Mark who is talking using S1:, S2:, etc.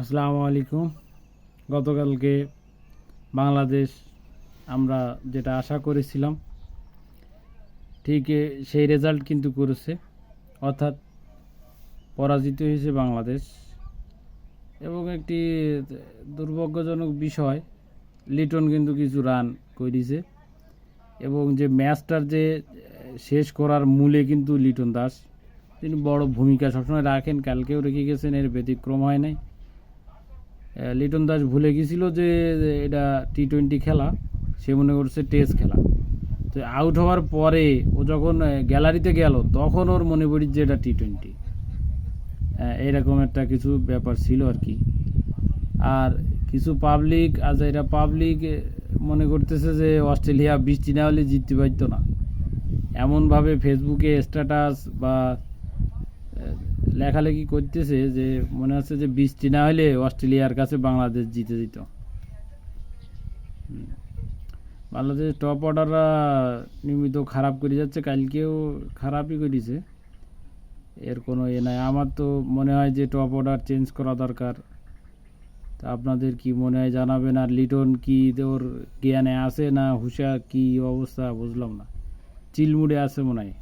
S1: আসসালামু আলাইকুম। গতকালকে বাংলাদেশ আমরা যেটা আশা করেছিলাম, ঠিক সেই রেজাল্ট কিন্তু করেছে। অর্থাৎ পরাজিত হয়েছে বাংলাদেশ। এবং একটি দুর্ভাগ্যজনক বিষয়, লিটন কিন্তু কিছু রান করেছে। এবং যে ম্যাচটার যে শেষ করার মূলে কিন্তু লিটন দাস, তিনি বড় ভূমিকা সবসময় রাখেন, কালকেও রেখে গেছেন, এর ব্যতিক্রম হয় নাই। লিটন দাস ভুলে গেছিল যে এটা টি টোয়েন্টি খেলা, সে মনে করছে টেস্ট খেলা। তো আউট হওয়ার পরে ও যখন গ্যালারিতে গেল, তখন ওর মনে পড়ি যে এটা টি টোয়েন্টি এইরকম একটা কিছু ব্যাপার ছিল আর কি। আর কিছু পাবলিক আজ এটা পাবলিক মনে করতেছে যে অস্ট্রেলিয়া বৃষ্টি না হলে জিততে পারতো না। এমনভাবে ফেসবুকে স্ট্যাটাস বা লেখালেখি করতেছে যে, মনে হচ্ছে যে বৃষ্টি না হলে অস্ট্রেলিয়ার কাছে বাংলাদেশ জিতে যেত। বাংলাদেশ টপ অর্ডাররা নিয়মিত খারাপ করে যাচ্ছে, কালকেও খারাপই করেছে। এর কোনো এ নাই। আমার তো মনে হয় যে টপ অর্ডার চেঞ্জ করা দরকার। তা আপনাদের কি মনে হয় জানাবেন? আর লিটন কি ওর জ্ঞানে আছে না হুশা কি অবস্থা? বুঝলাম না। চিলমুড়ে আছে মনে হয়।